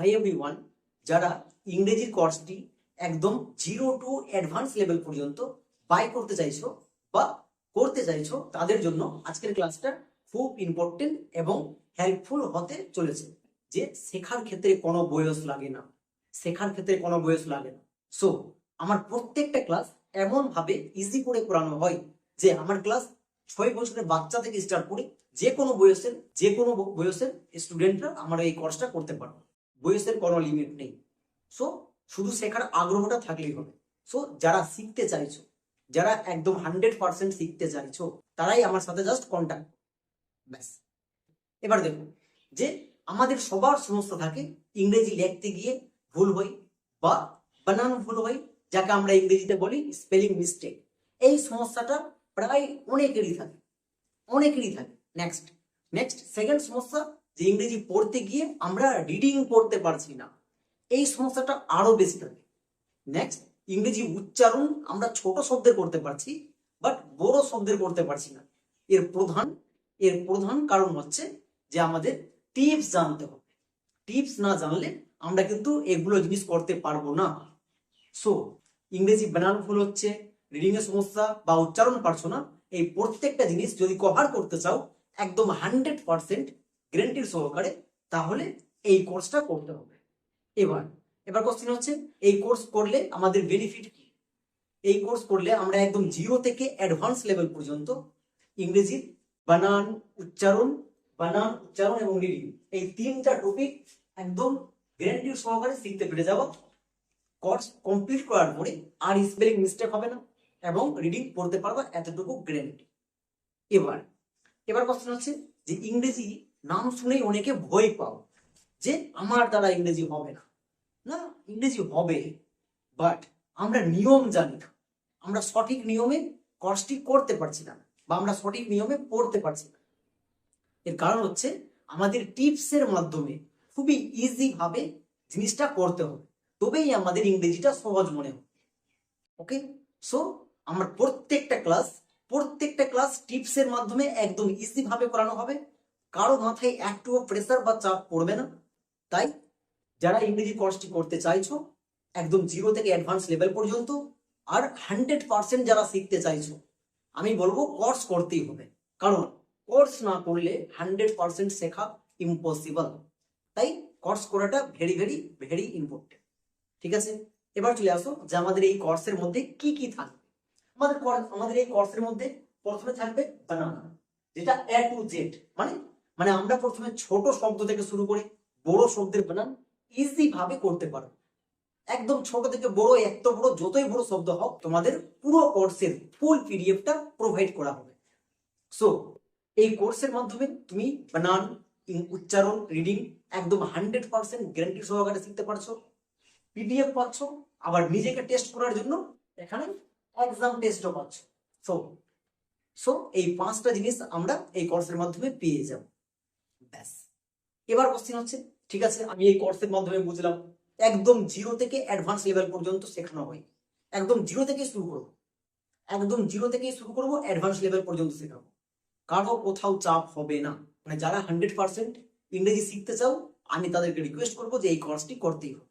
Hi everyone যারা ইংরেজির কোর্সটি একদম জিরো টু অ্যাডভান্স লেভেল পর্যন্ত বাই করতে চাইছো বা করতে চাইছো, তাদের জন্য আজকের ক্লাসটা খুব ইম্পর্টেন্ট এবং হেল্পফুল হতে চলেছে। যে শেখার ক্ষেত্রে কোনো বয়স লাগে না। শেখার ক্ষেত্রে কোনো বয়স লাগে না। সো আমার প্রত্যেকটা ক্লাস এমন ভাবে ইজি করে করানো হয় যে আমার ক্লাস ছয় বছরের বাচ্চা থেকে স্টার্ট করি যে কোনো বয়সের, যে কোনো বয়সের স্টুডেন্টরা আমার এই কোর্সটা করতে পারবে। বয়সের কোনো লিমিট নেই। সো শুধু শেখার আগ্রহটা থাকলেই হবে। সো যারা শিখতে চাইছো, যারা একদম হান্ড্রেড পার্সেন্ট শিখতে চাইছো, তারাই আমার সাথে জাস্ট কন্ট্যাক্ট ব্যাস। এবার দেখুন যে আমাদের সবার সমস্যা থাকে ইংরেজি লিখতে গিয়ে ভুল হয় বা বানান ভুল হয় যাকে আমরা ইংরেজিতে বলি স্পেলিং মিস্টেক এই সমস্যাটা প্রায় অনেকেরই থাকে। অনেকেরই থাকে। নেক্সট নেক্সট সেকেন্ড সমস্যা যে ইংরেজি পড়তে গিয়ে আমরা রিডিং পড়তে পারছি না, এই সমস্যাটা আরও বেশি থাকে। নেক্সট ইংরেজি উচ্চারণ আমরা ছোট শব্দের করতে পারছি বাট বড় শব্দের করতে পারছি না। এর প্রধান এর প্রধান কারণ হচ্ছে যে আমাদের টিপস জানতে হবে। টিপস না জানলে আমরা কিন্তু এগুলো জিনিস করতে পারব না। সো ইংরেজি বানান ভুল হচ্ছে রিডিং এর সমস্যা বা উচ্চারণ পারছ না, এই প্রত্যেকটা জিনিস যদি কভার করতে চাও, একদম হান্ড্রেড পার্সেন্ট গ্যারেন্টির সহকারে তাহলে এই কোর্সটা করতে হবে। এবার এবার কোশ্চেন হচ্ছে, এই কোর্স করলে আমাদের বেনিফিট কি? এই কোর্স করলে আমরা একদম জিরো থেকে অ্যাডভান্স লেভেল পর্যন্ত ইংরেজির বানান, উচ্চারণ বানান, উচ্চারণ এবং রিডিং এই তিনটা টপিক একদম গ্যারেন্টির সহকারে শিখতে পেরে যাব। কোর্স কমপ্লিট করার পরে আর স্পেলিং মিস্টেক হবে না এবং রিডিং পড়তে পারবা এতটুকু গ্যারেন্টি এবার এবার কোশ্চেন হচ্ছে যে ইংরেজি নাম শুনেই অনেকে ভয় পাও যে আমার দ্বারা ইংরেজি হবে না। না, ইংরেজি হবে বাট আমরা নিয়ম জানি না। আমরা সঠিক নিয়মে কোর্সটি করতে পারছি না, বা আমরা সঠিক নিয়মে পড়তে পারছি না। এর কারণ হচ্ছে আমাদের টিপসের মাধ্যমে খুবই ইজি ভাবে জিনিসটা করতে হবে। তবেই আমাদের ইংরেজিটা সহজ মনে হবে ওকে সো আমার প্রত্যেকটা ক্লাস প্রত্যেকটা ক্লাস টিপসের মাধ্যমে একদম ইজি ভাবে করানো হবে। কারও মাথায় একটুও প্রেসার বা চাপ পড়বে না। তাই যারা ইংরেজি কোর্সটি করতে চাইছো, একদম জিরো থেকে অ্যাডভান্স লেভেল পর্যন্ত আর হান্ড্রেড পার্সেন্ট যারা শিখতে চাইছো, আমি বলব কোর্স করতেই হবে। কারণ কোর্স না করলে হান্ড্রেড পার্সেন্ট শেখা ইম্পসিবল তাই কোর্স করাটা ভেরি ভেরি ভেরি ইম্পর্টেন্ট ঠিক আছে? এবার চলে আসো যে আমাদের এই কোর্সের মধ্যে কি কি থাকবে। আমাদের আমাদের এই কোর্সের মধ্যে প্রথমে থাকবে বানানা যেটা এ টু জেড মানে মানে আমরা প্রথমে ছোট শব্দ থেকে শুরু করে বড় শব্দের বানান ইজি ভাবে করতে পারো। একদম ছোট থেকে বড়, এত বড়, যতই বড় শব্দ হোক, তোমাদের পুরো কোর্সের ফুল পিডিএফটা প্রোভাইড করা হবে। সো এই কোর্সের মাধ্যমে তুমি বানান উচ্চারণ রিডিং একদম হান্ড্রেড পার্সেন্ট গ্যারান্টি সহকারে শিখতে পারছ। পিডিএফ পাচ্ছ, আবার নিজেকে টেস্ট করার জন্য এখানে এক্সাম টেস্টও পাচ্ছ। সো সো এই পাঁচটা জিনিস আমরা এই কোর্সের মাধ্যমে পেয়ে যাব। ব্যাস। এবার কোশ্চেন হচ্ছে, ঠিক আছে, আমি এই কোর্সের মাধ্যমে বুঝলাম, একদম জিরো থেকে অ্যাডভান্স লেভেল পর্যন্ত শেখানো হয়। একদম জিরো থেকে শুরু করব। একদম জিরো থেকে শুরু করব অ্যাডভান্স লেভেল পর্যন্ত শেখাবো। কারও কোথাও চাপ হবে না। মানে যারা হান্ড্রেড পার্সেন্ট ইংরেজি শিখতে চাও, আমি তাদেরকে রিকোয়েস্ট করব যে এই কোর্সটি করতেই হবে।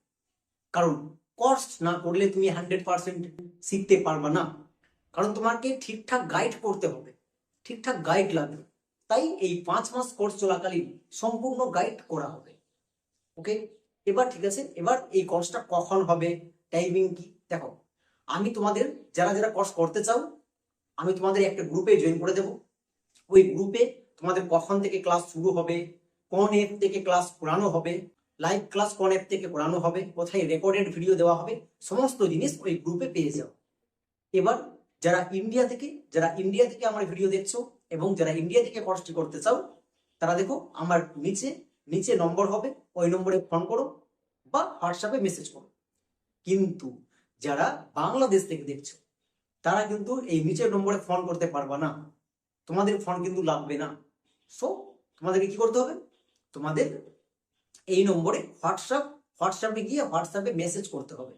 কারণ কোর্স না করলে তুমি হান্ড্রেড পার্সেন্ট শিখতে পারবা না। কারণ তোমাকে ঠিকঠাক গাইড করতে হবে। ঠিকঠাক গাইড লাগবে। তাই এই পাঁচ মাস কোর্স চলাকালীন সম্পূর্ণ গাইড করা হবে। ওকে এবার ঠিক আছে? এবার এই কোর্সটা কখন হবে? টাইমিং কি? দেখো, আমি তোমাদের, যারা যারা কোর্স করতে চাও, আমি তোমাদের একটা গ্রুপে জয়েন করে দেব। ওই গ্রুপে তোমাদের কখন থেকে ক্লাস শুরু হবে, কোন অ্যাপ থেকে ক্লাস করানো হবে লাইভ ক্লাস কোন অ্যাপ থেকে করানো হবে, কোথায় রেকর্ডেড ভিডিও দেওয়া হবে, সমস্ত জিনিস ওই গ্রুপে পেয়ে যাও। এবার যারা ইন্ডিয়া থেকে, যারা ইন্ডিয়া থেকে আমার ভিডিও দেখছ এবং যারা ইন্ডিয়া থেকে কোর্সটি করতে চাও, তারা দেখো আমার নিচে নিচে নম্বর হবে, ওই নম্বরে ফোন করো বা হোয়াটসঅ্যাপে মেসেজ করো। কিন্তু যারা বাংলাদেশ থেকে দেখছ, তারা কিন্তু এই নিচের নম্বরে ফোন করতে পারবা না। তোমাদের ফোন কিন্তু লাগবে না। সো তোমাদেরকে কি করতে হবে? তোমাদের এই নম্বরে হোয়াটসঅ্যাপ হোয়াটসঅ্যাপে গিয়ে হোয়াটসঅ্যাপে মেসেজ করতে হবে।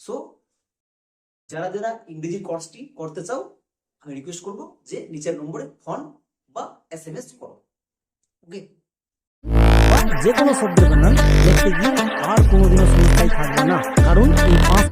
সো যারা যারা ইংরেজি কোর্সটি করতে চাও আমি রিকোয়েস্ট করব যে নিচের নম্বরে ফোন বা এস এম এস করো। ওকে যে কোনো শব্দের বানান লিখতে গিয়ে আর কোনোদিনও সমস্যায় থাকবে না। কারণ এই পাঁচ